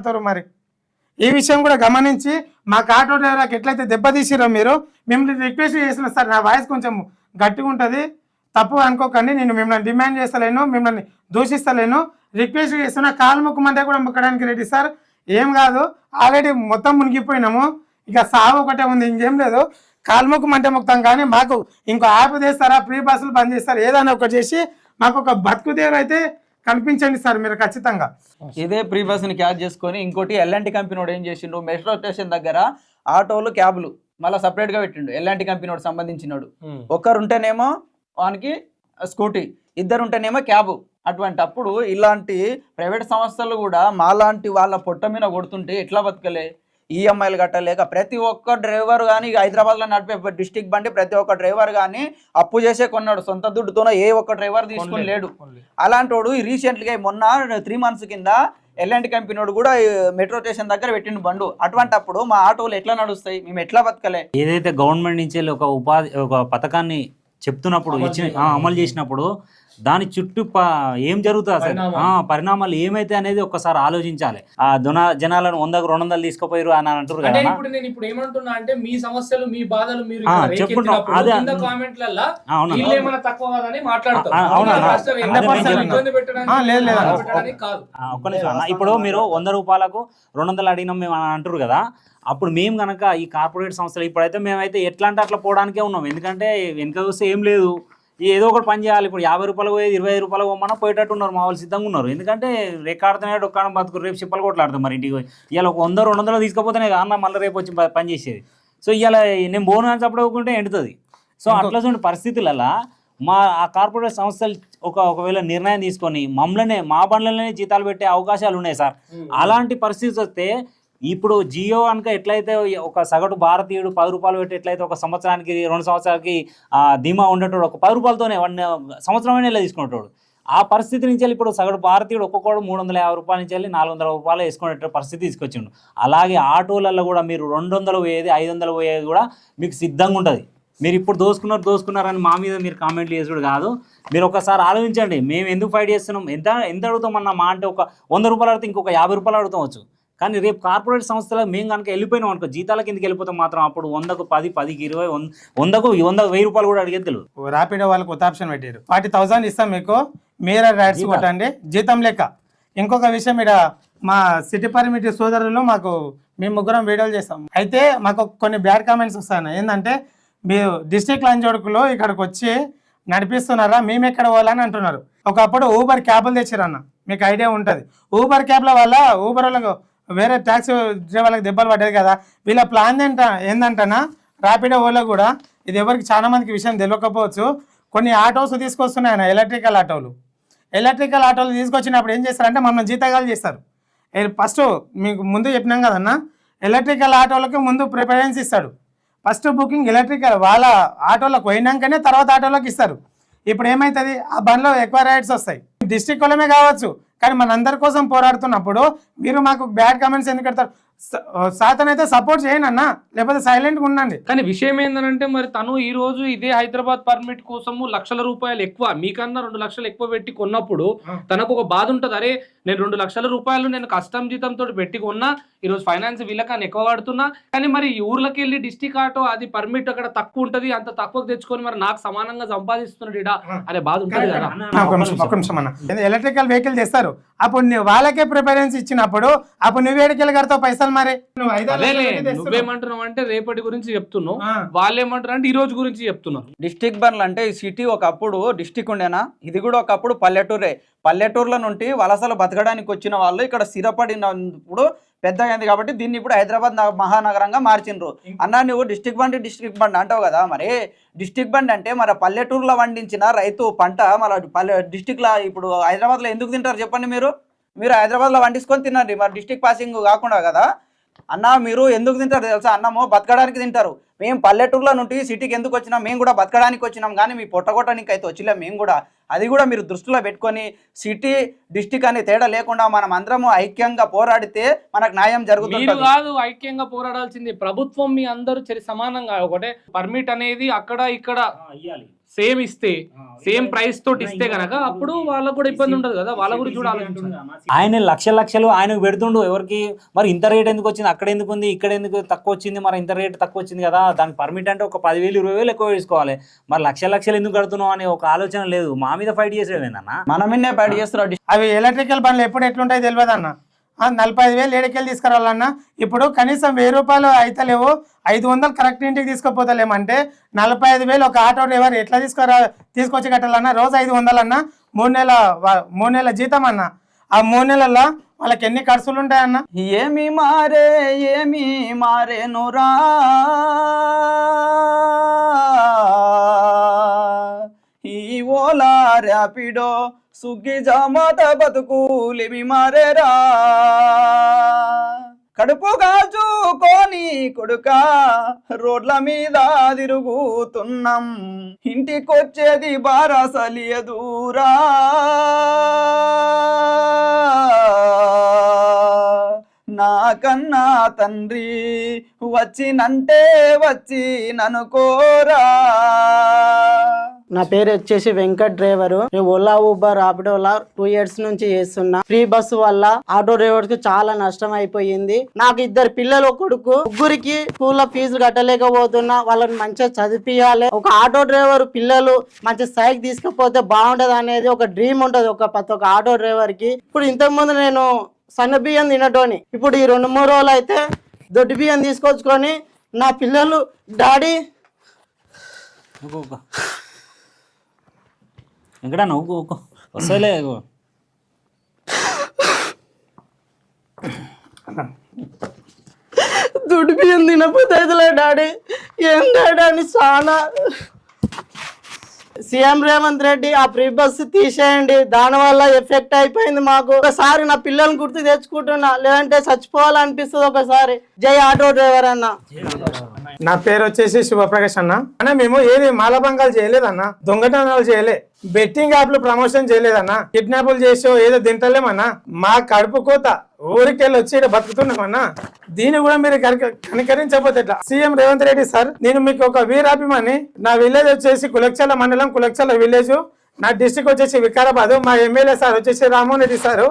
మాట్లాడతారు మరి? ఈ విషయం కూడా గమనించి మా ఆటో డ్రైవర్కి ఎట్లయితే దెబ్బతీసిరో మీరు మిమ్మల్ని రిక్వెస్ట్ చేసిన సార్ నా వాయిస్ కొంచెం గట్టిగా ఉంటుంది. తప్పు అనుకోకండి నేను మిమ్మల్ని డిమాండ్ చేస్తలేను మిమ్మల్ని దూషిస్తలేను. రిక్వెస్ట్ చేస్తున్నా కాలు మొక్కమంటే కూడా మొక్కడానికి రెడీ సార్. ఏం కాదు ఆల్రెడీ మొత్తం మునిగిపోయినాము. ఇక సాగు ఒకటే ఉంది ఇంకేం లేదు. కాలు మంటే ముక్తం కానీ మాకు ఇంకో యాప్ చేస్తారా? ఫ్రీ బస్సులు బంద్ చేస్తారా? ఏదైనా ఒకటి చేసి మాకు ఒక బతుకు దేరు అయితే కల్పించండి సార్ మీరు ఖచ్చితంగా. ఇదే ప్రీ బస్ని క్యాచ్ చేసుకొని ఇంకోటి ఎల్ఎన్టీ కంపెనీ వాడు ఏం చేసిండు? మెట్రో స్టేషన్ దగ్గర ఆటోలు క్యాబ్లు మళ్ళీ సపరేట్గా పెట్టిండు. ఎల్ఎన్టీ కంపెనీ వాడు సంబంధించినోడు. ఒక్కరు ఉంటేనేమో వానికి స్కూటీ ఇద్దరు ఉంటేనేమో క్యాబ్. అటువంటి అప్పుడు ఇలాంటి ప్రైవేట్ సంస్థలు కూడా మాలాంటి వాళ్ళ పొట్ట మీద కొడుతుంటే ఎట్లా బతకలే? ఈఎంఐలు కట్టలేక ప్రతి ఒక్క డ్రైవర్ కానీ హైదరాబాద్లో నడిపే డిస్టిక్ బండి ప్రతి ఒక్క డ్రైవర్ కానీ అప్పు చేసే కొన్నాడు. సొంత దుడ్డుతోనో ఏ ఒక్క డ్రైవర్ తీసుకుని లేడు. అలాంటి వాడు రీసెంట్గా మొన్న త్రీ మంత్స్ కింద ఎల్ఎంటి కంపెనీ వాడు కూడా ఈ మెట్రో స్టేషన్ దగ్గర పెట్టిండు బండు. అటువంటి అప్పుడు మా ఆటోలు ఎట్లా నడుస్తాయి? మేము ఎట్లా బతకలే? ఏదైతే గవర్నమెంట్ నుంచి ఒక ఉపాధి ఒక పథకాన్ని చెప్తున్నప్పుడు ఇచ్చిన అమలు చేసినప్పుడు దాని చుట్టూ ప- ఏం జరుగుతుంది అసలు? పరిణామాలు. ఆ, పరిణామాలు ఏమైతే అనేది ఒక్కసారి ఆలోచించాలి. ఆ దున జనాలను వందకు రెండు వందలు తీసుకుపోయారు అని అంటారు అంటే కదా ఇప్పుడు నేను ఇప్పుడు ఏమంటున్నా అంటే మీ సమస్యలు మీ బాధలు మీరు చెప్పుకుంటాం. అదే. కామెంట్లలో ఇప్పుడు మీరు వంద రూపాయలకు రెండు వందలు అడిగినాం మేము అని అంటారు కదా అప్పుడు మేము కనుక ఈ కార్పొరేట్ సంస్థలు ఇప్పుడైతే మేమైతే ఎట్లా అంటే అట్లా పోవడానికే ఉన్నాం. ఎందుకంటే వెనుక చూస్తే ఏం లేదు. ఏదో ఒకటి పని చేయాలి. ఇప్పుడు యాభై రూపాయలు పోయేది ఇరవై ఐదు రూపాయలు పోమన్నా పోయేటట్టు ఉన్నారు మా వాళ్ళు సిద్ధంగా ఉన్నారు. ఎందుకంటే రేకాడుతున్నాడు ఒక్కడ బతుకు రేపు చిప్పలు కొట్లాడతాం మరి ఇంటికి పోయి. ఇవాళ ఒక వంద రెండు వందలు తీసుకపోతేనే కదా అన్న మళ్ళీ రేపు వచ్చి పని చేసేది. సో ఇవాళ నేను బోను అని చెప్పడుకుంటే ఎండుతుంది. సో అట్లా చూడండి పరిస్థితులలో మా ఆ కార్పొరేట్ సంస్థలు ఒక ఒకవేళ నిర్ణయం తీసుకొని మమ్మల్నే మా బండ్లనే జీతాలు పెట్టే అవకాశాలు ఉన్నాయి సార్. అలాంటి పరిస్థితి వస్తే ఇప్పుడు జియో కనుక ఎట్లయితే ఒక సగటు భారతీయుడు పది రూపాయలు పెట్టి ఎట్లయితే ఒక సంవత్సరానికి రెండు సంవత్సరాలకి ధీమా ఉండేటోడు ఒక పది రూపాయలతోనే వన్ సంవత్సరమైన ఇలా తీసుకునేటోడు. ఆ పరిస్థితి నుంచి వెళ్ళి ఇప్పుడు సగటు భారతీయుడు ఒక్కొక్కడు మూడు వందల యాభై రూపాయల నుంచి వెళ్ళి నాలుగు వందల రూపాయలు వేసుకునే పరిస్థితి తీసుకొచ్చిండు. అలాగే ఆటోలలో కూడా మీరు రెండు వందలు పోయేది ఐదు వందలు పోయేది కూడా మీకు సిద్ధంగా ఉంటుంది. మీరు ఇప్పుడు దోసుకున్నారు దోసుకున్నారని మా మీద మీరు కామెంట్లు చేసుడు కాదు. మీరు ఒకసారి ఆలోచించండి మేము ఎందుకు ఫైట్ చేస్తున్నాం? ఎంత ఎంత అడుగుతామన్న మా అంటే ఒక వంద రూపాయలు అడిగితే ఇంకొక యాభై రూపాయలు అడుగుతావచ్చు కానీ రేపు కార్పొరేట్ సంస్థలో మేము కనుక వెళ్ళిపోయినాం అనుకో జీతాల కిందకి వెళ్ళిపోతే మాత్రం అప్పుడు వందకు పది పదికి ఇరవై వంద వందకు వంద వెయ్యి రూపాయలు కూడా అడిగేది తెలియదు. ర్యాపిడో వాళ్ళకి కొత్త ఆప్షన్ పెట్టారు. ఫార్టీ థౌసండ్ ఇస్తాం మీకు మీరే రైడ్స్. కొట్టండి. జీతం లెక్క. ఇంకొక విషయం ఇక్కడ మా సిటీ పర్మిట్ సోదరులు మాకు మేము ముగ్గురం వీడియోలు చేస్తాం. అయితే మాకు కొన్ని బ్యాడ్ కామెంట్స్ వస్తాయి ఏంటంటే మీరు డిస్ట్రిక్ట్ లంచోడుకులో ఇక్కడికి వచ్చి నడిపిస్తున్నారా మేము ఎక్కడ పోవాలని అంటున్నారు. ఒకప్పుడు ఊబర్ క్యాబ్లు తెచ్చిరన్న మీకు ఐడియా ఉంటుంది. ఊబర్ క్యాబ్ల వల్ల ఊబర్ వాళ్ళకు వేరే ట్యాక్సీ డ్రైవర్లకు దెబ్బలు పడ్డది కదా. వీళ్ళ ప్లాన్ ఏంట ఏంటంటనా ర్యాపిడో ఓలో కూడా ఇది ఎవరికి చాలా మందికి విషయం తెలియకపోవచ్చు కొన్ని ఆటోస్ తీసుకొస్తున్నాయి ఆయన ఎలక్ట్రికల్ ఆటోలు. ఎలక్ట్రికల్ ఆటోలు తీసుకొచ్చినప్పుడు ఏం చేస్తారంటే మనం జీతగాలు చేస్తారు. ఫస్ట్ మీకు ముందు చెప్పినాం కదన్నా ఎలక్ట్రికల్ ఆటోలకి ముందు ప్రిఫరెన్స్ ఇస్తాడు. ఫస్ట్ బుకింగ్ ఎలక్ట్రికల్ వాళ్ళ ఆటోలకు పోయినాకనే తర్వాత ఆటోలకు ఇస్తారు. ఇప్పుడు ఏమవుతుంది ఆ బండ్లో ఎక్కువ రైడ్స్ వస్తాయి. డిస్ట్రిక్ట్ వాళ్ళమే కావచ్చు కానీ మనందరి కోసం పోరాడుతున్నప్పుడు మీరు మాకు బ్యాడ్ కామెంట్స్ ఎందుకు పెడతారు? స- సాతనైతే సపోర్ట్ చేయండి అన్న లేకపోతే సైలెంట్గా ఉండండి. కానీ విషయం ఏంటంటే మరి తను ఈ రోజు ఇదే హైదరాబాద్ పర్మిట్ కోసము లక్షల రూపాయలు ఎక్కువ మీకన్నా రెండు లక్షలు ఎక్కువ పెట్టి కొన్నప్పుడు తనకు ఒక బాధ ఉంటుంది. అరే నేను రెండు లక్షల రూపాయలు నేను కష్టం జీతంతో పెట్టి కొన్నా ఈ రోజు ఫైనాన్స్ వీళ్ళకన్నా ఎక్కువ వాడుతున్నా కానీ మరి ఈ ఊర్లోకి వెళ్ళి డిస్టిక్ ఆటో అది పర్మిట్ అక్కడ తక్కువ ఉంటది అంత తక్కువ తెచ్చుకొని మరి నాకు సమానంగా సంపాదిస్తున్నాడు అనే బాధ ఉంటుంది కదా. ఎలక్ట్రికల్ వెహికల్ తెస్తారు. అప్పుడు వాళ్ళకే ప్రిఫరెన్స్ ఇచ్చినప్పుడు అప్పుడు నువ్వు ఏడికెళ్ళి కడతావు పైసలు మరి? పెట్టి తెస్తున్నావు. నువ్వేమంటున్నావు అంటే రేపటి గురించి చెప్తున్నావు. వాళ్ళు ఏమంటారు అంటే ఈ రోజు గురించి చెప్తున్నారు. డిస్టిక్ బండ్లు అంటే ఈ సిటీ ఒకప్పుడు డిస్టిక్ ఉండేనా? ఇది కూడా ఒకప్పుడు పల్లెటూరే. పల్లెటూర్ల నుండి వలసలు బతకడానికి వచ్చిన వాళ్ళు ఇక్కడ స్థిరపడినప్పుడు పెద్దగా అయింది కాబట్టి దీన్ని ఇప్పుడు హైదరాబాద్ నగ- మహానగరంగా మార్చిండ్రు అన్న నువ్వు డిస్టిక్ బండి డిస్టిక్ బండి అంటావు కదా మరి. డిస్టిక్ బండి అంటే మరి పల్లెటూరులో పండించిన రైతు పంట మన పల్లె డిస్టిక్లో ఇప్పుడు హైదరాబాద్లో ఎందుకు తింటారు చెప్పండి మీరు? మీరు హైదరాబాద్లో వండించుకొని తినండి. మరి డిస్టిక్ పాసింగ్ కాకుండా కదా. అన్న మీరు ఎందుకు తింటారు తెలుసా? అన్నము బతకడానికి తింటారు. మేము పల్లెటూరులో నుండి సిటీకి ఎందుకు వచ్చినాం? మేము కూడా బతకడానికి వచ్చినాం. కానీ మీ పొట్టగొట్టడానికి అయితే వచ్చిలే మేము కూడా. అది కూడా మీరు దృష్టిలో పెట్టుకొని సిటీ డిస్టిక్ అనే తేడా లేకుండా మనం అందరము ఐక్యంగా పోరాడితే మనకు న్యాయం మీరు జరుగుతుంది కాదు ఐక్యంగా పోరాడాల్సింది ప్రభుత్వం మీ అందరూ చరి సమానంగా ఒకటే. పర్మిట్ అనేది అక్కడ ఇక్కడ. సేమ్ ఇస్తే సేమ్ ప్రైస్ తోటి ఇస్తే గనక అప్పుడు వాళ్ళకు కూడా ఇబ్బంది ఉండదు కదా వాళ్ళ గురించి కూడా ఆలోచించాలి. ఆయన లక్ష లక్షలు ఆయనకు పెడుతుండు ఎవరికి? మరి ఇంత రేట్ ఎందుకు వచ్చింది? అక్కడ ఎందుకు ఉంది? ఇక్కడ ఎందుకు తక్కువ వచ్చింది? మరి ఇంత రేట్ తక్కువ వచ్చింది కదా దానికి పర్మిట్ అంటే ఒక పదివేలు ఇరవై వేలు ఎక్కువ వేసుకోవాలి. మరి లక్ష లక్షలు ఎందుకు కడుతున్నావు అనే ఒక ఆలోచన లేదు. మా మీద ఫైట్ చేసేవేందన్న మన మీదే ప్యాడ్ చేస్తున్నారు అవి ఎలక్ట్రికల్ బండ్లు ఎప్పుడు ఎట్లుంటాయి తెలియదు అన్న? నలభై ఐదు వేలు ఏడుకెళ్ళి తీసుకురావాలన్నా? ఇప్పుడు కనీసం వెయ్యి రూపాయలు అయితలేవు ఐదు వందలు కరెక్ట్ ఇంటికి తీసుకుపోతలేమంటే నలభై ఐదు వేలు ఒక ఆటో డ్రైవర్ ఎట్లా తీసుకురా తీసుకొచ్చి కట్టాలన్నా? రోజు ఐదు వందలు మూడు నెలల మూడు నెలల జీతం అన్న? ఆ మూడు నెలల్లో వాళ్ళకి ఎన్ని ఖర్చులు ఉంటాయన్న ఏమి మారే ఏమి మారే నురా ఓలా ర్యాపిడో సుగ్గి జామాత బతుకులిమి మారేరా. కడుపు కాచుకొని కొడుక రోడ్ల మీద తిరుగుతున్నాం. ఇంటికొచ్చేది బారాసలియదూరా నా నాకన్నా తండ్రి వచ్చినంటే వచ్చి ననుకోరా నా పేరు వచ్చేసి వెంకట్ డ్రైవర్. నేను ఓలా ఊబర్ రాపిడోలా టూ ఇయర్స్ నుంచి చేస్తున్నా. ఫ్రీ బస్సు వల్ల ఆటో డ్రైవర్ చాలా నష్టం అయిపోయింది. నాకు ఇద్దరు పిల్లలు ఒక కొడుకు. ముగ్గురికి స్కూల్లో ఫీజులు కట్టలేకపోతున్నా. వాళ్ళని మంచిగా చదివియాలి ఒక ఆటో డ్రైవర్ పిల్లలు మంచి స్థాయికి తీసుకుపోతే బాగుంటది అనేది ఒక డ్రీమ్ ఉంటది ఒక ప్రతి ఒక్క ఆటో డ్రైవర్కి. ఇప్పుడు ఇంతకుముందు నేను సన్న బియ్యం తినటోని. ఇప్పుడు ఈ రెండు మూడు రోజులు అయితే దొడ్డు బియ్యం తీసుకొచ్చుకొని నా పిల్లలు డాడీ ఊకో ఊకో వస్తాయిలే. దుడ్డు బియ్యం డాడీ. ఏం డాడీ అని చాలా సీఎం రేవంత్ రెడ్డి ఆ ఫ్రీ బస్సు తీసేయండి. దానివల్ల ఎఫెక్ట్ అయిపోయింది మాకు. ఒకసారి నా పిల్లల్ని గుర్తు తెచ్చుకుంటున్నా. లేదంటే చచ్చిపోవాలనిపిస్తుంది ఒకసారి. జై ఆటో డ్రైవర్ అన్న. నా పేరు వచ్చేసి శుభప్రకాష్ అన్న. అన్న మేము ఏది మాలభంగాలు చేయలేదన్న దొంగతనాలు చేయలే. బెట్టింగ్ యాప్లు ప్రమోషన్ చేయలేదన్న కిడ్నాపులు చేసో ఏదో తింటలేమన్నా మా కడుపు కోత. ఊరికెళ్ళి వచ్చి ఈడ బతుకుతున్నామన్నా దీన్ని కూడా మీరు కనుక- కనికరించకపోతే ఎట్లా? సీఎం రేవంత్ రెడ్డి సార్ నేను మీకు ఒక వీరాభిమాని. నా విలేజ్ వచ్చేసి కులక్చల మండలం కులక్చల విలేజ్. నా డిస్టిక్ వచ్చేసి వికారాబాద్. మా ఎమ్మెల్యే సార్ వచ్చేసి రామోహన్ రెడ్డి సారు.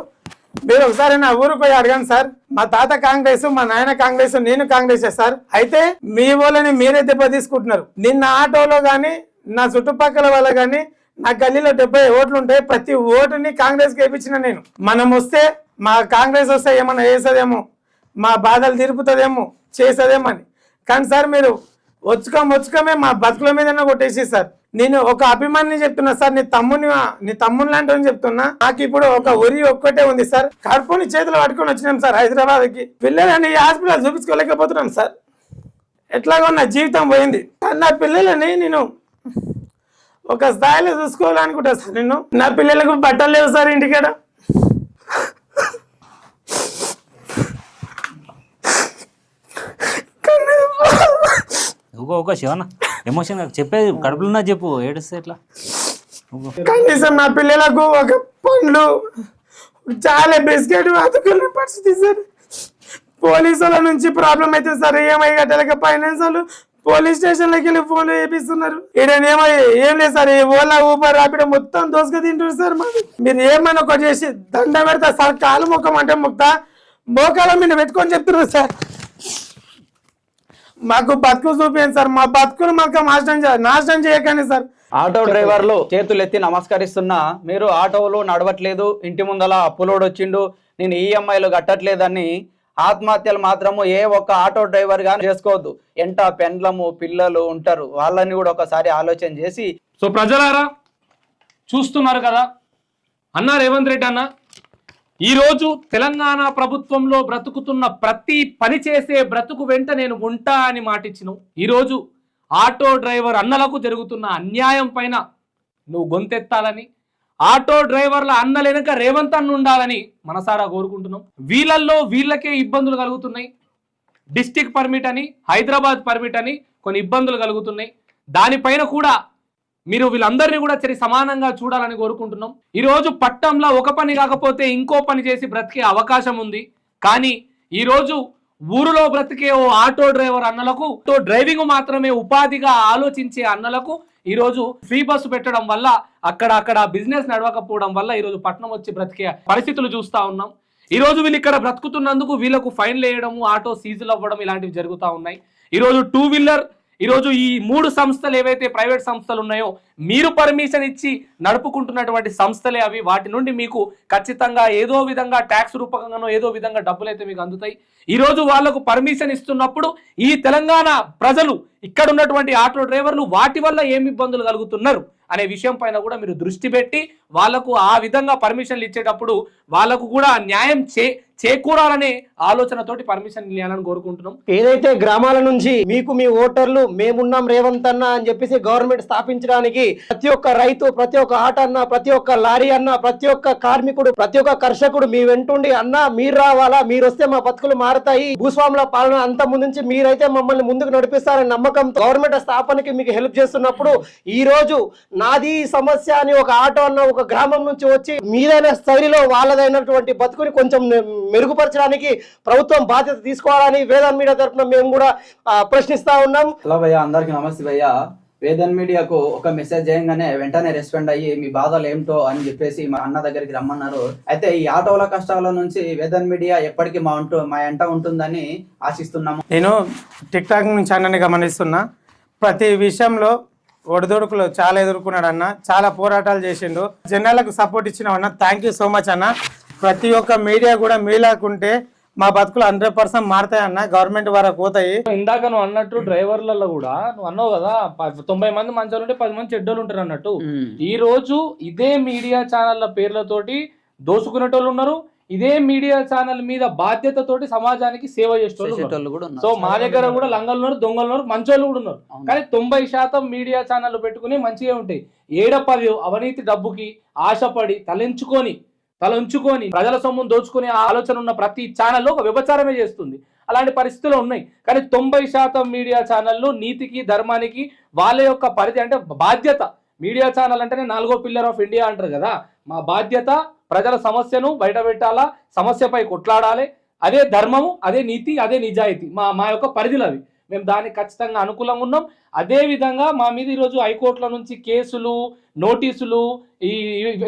మీరు ఒకసారి నా ఊరికి పోయి అడగండి సార్. మా తాత కాంగ్రెస్ మా నాయన కాంగ్రెస్ నేను కాంగ్రెస్ సార్. అయితే మీ వాళ్ళని మీరే దెబ్బ తీసుకుంటున్నారు. నిన్న ఆటోలో కానీ నా చుట్టుపక్కల వాళ్ళ కానీ నా గల్లీలో డెబ్బై ఓట్లు ఉంటాయి. ప్రతి ఓటుని కాంగ్రెస్కి వేయించిన నేను. మనం వస్తే మా కాంగ్రెస్ వస్తే ఏమన్నా వేసేదేమో మా బాధలు తిరుపుతుందేమో చేస్తుందేమో అని. కానీ సార్ మీరు వచ్చుకం వచ్చుకమే మా బతుకుల మీదనే కొట్టేసి సార్. నేను ఒక అభిమాని చెప్తున్నా సార్ నీ తమ్ముని నీ తమ్ముని లాంటి చెప్తున్నా. నాకు ఇప్పుడు ఒక ఉరి ఒక్కటే ఉంది సార్. కడుపుని చేతులు పట్టుకొని వచ్చినాం సార్ హైదరాబాద్కి పిల్లలని హాస్పిటల్ చూపించుకోలేకపోతున్నాం సార్. ఎట్లాగో నా జీవితం పోయింది. నా పిల్లలని నేను ఒక స్థాయిలో చూసుకోవాలనుకుంటా సార్ నేను నా పిల్లలకు బట్టలు లేవు సార్ ఇంటికాడ. ఊకో శివనా ఎమోషన్ చెప్పేది కడుపులున్నా చెప్పు ఏడుస్తే ఎట్లా? కనీసం నా పిల్లలకు ఒక పండ్లు చాలా బిస్కెట్ అతుకున్న పరిస్థితి సార్. పోలీసుల నుంచి ప్రాబ్లం అయితే సార్ ఏమై కట్టలేక ఫైనాన్స్ వాళ్ళు పోలీస్ స్టేషన్లోకి వెళ్ళి ఫోన్లు చేపిస్తున్నారు. ఈడనేమో ఏం లేదు సార్ ఈ ఓలా ఊబర్ రాపిడ మొత్తం దోసుక తింటారు సార్ మాది. మీరు ఏమన్నా ఒకటి చేసి దండ పెడతా సార్ కాలు ముఖం అంటే ముక్తా మోకాల మీద పెట్టుకొని చెప్తున్నారు సార్. మాకు బతుకు చూపించండి సార్. మా బతుకులు మాకు నాశనం నాశనం చేయకండి సార్. ఆటో డ్రైవర్లు చేతులు ఎత్తి నమస్కరిస్తున్నా మీరు ఆటోలో నడవట్లేదు ఇంటి ముందల అప్పులోడు వచ్చిండు నేను ఈఎంఐలు కట్టట్లేదని ఆత్మహత్యలు మాత్రము ఏ ఒక్క ఆటో డ్రైవర్ గాని చేసుకోవద్దు. ఎంట పెండ్లము పిల్లలు ఉంటారు. వాళ్ళని కూడా ఒకసారి ఆలోచన చేసి సో ప్రజలారా చూస్తున్నారు కదా? అన్న రేవంత్ రెడ్డి అన్న ఈరోజు తెలంగాణ ప్రభుత్వంలో బ్రతుకుతున్న ప్రతి పని చేసే బ్రతుకు వెంట నేను ఉంటా అని మాటిచ్చిన ఈరోజు ఆటో డ్రైవర్ అన్నలకు జరుగుతున్న అన్యాయం పైన నువ్వు గొంతెత్తాలని ఆటో డ్రైవర్ల అన్నలెనక రేవంత్ అన్న ఉండాలని మనసారా కోరుకుంటున్నాం. వీళ్ళల్లో వీళ్ళకే ఇబ్బందులు కలుగుతున్నాయి. డిస్టిక్ పర్మిట్ అని హైదరాబాద్ పర్మిట్ అని కొన్ని ఇబ్బందులు కలుగుతున్నాయి. దానిపైన కూడా మీరు వీళ్ళందరినీ కూడా సరి సమానంగా చూడాలని కోరుకుంటున్నాం. ఈరోజు పట్టంలో ఒక పని కాకపోతే ఇంకో పని చేసి బ్రతికే అవకాశం ఉంది. కానీ ఈరోజు ఊరిలో బ్రతికే ఓ ఆటో డ్రైవర్ అన్నలకు తో డ్రైవింగ్ మాత్రమే ఉపాధిగా ఆలోచించే అన్నలకు ఈరోజు ఫ్రీ బస్సు పెట్టడం వల్ల అక్కడ అక్కడ బిజినెస్ నడవకపోవడం వల్ల ఈరోజు పట్టణం పట్నం వచ్చి బ్రతికే పరిస్థితులు చూస్తా ఉన్నాం. ఈరోజు వీళ్ళు ఇక్కడ బ్రతుకుతున్నందుకు వీళ్ళకు ఫైన్లు వేయడము ఆటో సీజులు అవ్వడం ఇలాంటివి జరుగుతూ ఉన్నాయి. ఈరోజు టూ వీలర్ ఈరోజు ఈ మూడు సంస్థలు ఏవైతే ప్రైవేట్ సంస్థలు ఉన్నాయో మీరు పర్మిషన్ ఇచ్చి నడుపుకుంటున్నటువంటి సంస్థలే అవి. వాటి నుండి మీకు ఖచ్చితంగా ఏదో విధంగా ట్యాక్స్ రూపకంగానో ఏదో విధంగా డబ్బులు అయితే మీకు అందుతాయి. ఈరోజు వాళ్ళకు పర్మిషన్ ఇస్తున్నప్పుడు ఈ తెలంగాణ ప్రజలు ఇక్కడ ఉన్నటువంటి ఆటో డ్రైవర్లు వాటి వల్ల ఏమి ఇబ్బందులు కలుగుతున్నారు అనే విషయం పైన కూడా మీరు దృష్టి పెట్టి వాళ్ళకు ఆ విధంగా పర్మిషన్లు ఇచ్చేటప్పుడు వాళ్ళకు కూడా న్యాయం చే చేకూరాలనే ఆలోచనతోటి పర్మిషన్ ఇవ్వాలని కోరుకుంటున్నాం. ఏదైతే గ్రామాల నుంచి మీకు మీ ఓటర్లు మేమున్నాం రేవంత్ అన్న అని చెప్పేసి గవర్నమెంట్ స్థాపించడానికి ప్రతి ఒక్క రైతు ప్రతి ఒక్క ఆట అన్న ప్రతి ఒక్క లారీ అన్న ప్రతి ఒక్క కార్మికుడు ప్రతి ఒక్క కర్షకుడు మీ వెంటుండి అన్న మీరు రావాలా? మీరు వస్తే మా బతుకులు మారతాయి. భూస్వాముల పాలన అంత ముందు నుంచి మీరైతే మమ్మల్ని ముందుకు నడిపిస్తారని నమ్మకం గవర్నమెంట్ స్థాపనకి మీకు హెల్ప్ చేస్తున్నప్పుడు ఈ రోజు నాది సమస్య అని ఒక ఆటో అన్న ఒక గ్రామం నుంచి వచ్చి మీదైన స్థాయిలో వాళ్ళదైనటువంటి బతుకుని కొంచెం మెరుగుపరచడానికి ప్రభుత్వం బాధ్యత తీసుకోవాలని వేదాన్ మీడియా తరఫున మేము కూడా ప్రశ్నిస్తా ఉన్నాం. హలో భయ్య అందరికి నమస్తే భయ్య. వేదన్ మీడియాకు ఒక మెసేజ్ చేయగానే వెంటనే రెస్పాండ్ అయ్యి మీ బాధలు ఏమిటో అని చెప్పేసి మా అన్న దగ్గరికి రమ్మన్నారు. అయితే ఈ ఆటోల కష్టాల నుంచి వేదన్ మీడియా ఎప్పటికీ మా ఉంటూ మా ఎంట ఉంటుందని ఆశిస్తున్నాము. నేను టిక్ టాక్ నుంచి అన్నని గమనిస్తున్నా. ప్రతి విషయంలో ఒడిదొడుకులు చాలా ఎదుర్కొన్నాడు అన్న చాలా పోరాటాలు చేసిండు. జనాలకు సపోర్ట్ ఇచ్చిన అన్న థ్యాంక్ యూ సో మచ్ అన్న. ప్రతి ఒక్క మీడియా కూడా మీలాకుంటే మా బతుకులు హండ్రెడ్ పర్సెంట్ మారుతాయన్న గవర్నమెంట్ వరకు పోతాయి. ఇందాక నువ్వు అన్నట్టు డ్రైవర్లలో కూడా నువ్వు అన్నావు కదా తొంభై మంది మంచోళ్ళు ఉంటే పది మంది చెడ్డోళ్ళు ఉంటారు అన్నట్టు. ఈ రోజు ఇదే మీడియా ఛానళ్ళ పేర్లతోటి దోసుకునేటోళ్ళు ఉన్నారు ఇదే మీడియా ఛానల్ మీద బాధ్యతతోటి సమాజానికి సేవ చేసేటోళ్ళు ఉన్నారు. సో మా దగ్గర కూడా లంగలు ఉన్నారు దొంగలు ఉన్నారు మంచోళ్ళు కూడా ఉన్నారు. కానీ తొంభై శాతం మీడియా ఛానళ్ళు పెట్టుకుని మంచిగా ఉంటాయి. ఏడ పది అవినీతి డబ్బుకి ఆశపడి తలెంచుకొని తలంచుకొని ప్రజల సొమ్మును దోచుకునే ఆలోచన ఉన్న ప్రతి ఛానల్ ఒక వ్యభచారమే చేస్తుంది. అలాంటి పరిస్థితులు ఉన్నాయి. కానీ తొంభై శాతం మీడియా ఛానళ్ళు నీతికి ధర్మానికి వాళ్ళ యొక్క పరిధి అంటే బాధ్యత. మీడియా ఛానల్ అంటేనే నాలుగో పిల్లర్ ఆఫ్ ఇండియా అంటారు కదా. మా బాధ్యత ప్రజల సమస్యను బయట పెట్టాలా సమస్యపై కొట్లాడాలి. అదే ధర్మము అదే నీతి అదే నిజాయితీ. మా మా యొక్క పరిధిలు అవి మేము దానికి ఖచ్చితంగా అనుకూలంగా ఉన్నాం. అదేవిధంగా మా మీద ఈరోజు హైకోర్టుల నుంచి కేసులు నోటీసులు ఈ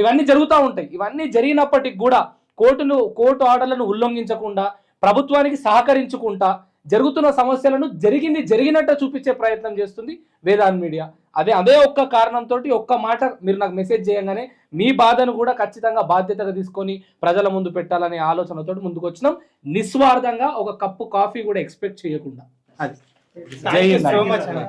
ఇవన్నీ జరుగుతూ ఉంటాయి. ఇవన్నీ జరిగినప్పటికి కూడా కోర్టును కోర్టు ఆర్డర్లను ఉల్లంఘించకుండా ప్రభుత్వానికి సహకరించుకుంటా జరుగుతున్న సమస్యలను జరిగింది జరిగినట్టు చూపించే ప్రయత్నం చేస్తుంది వేదాన్ మీడియా. అదే అదే ఒక్క కారణంతో ఒక్క మాట మీరు నాకు మెసేజ్ చేయగానే మీ బాధను కూడా ఖచ్చితంగా బాధ్యతగా తీసుకొని ప్రజల ముందు పెట్టాలనే ఆలోచనతో ముందుకు వచ్చినాం నిస్వార్థంగా ఒక కప్పు కాఫీ కూడా ఎక్స్పెక్ట్ చేయకుండా. అది. much అన్న.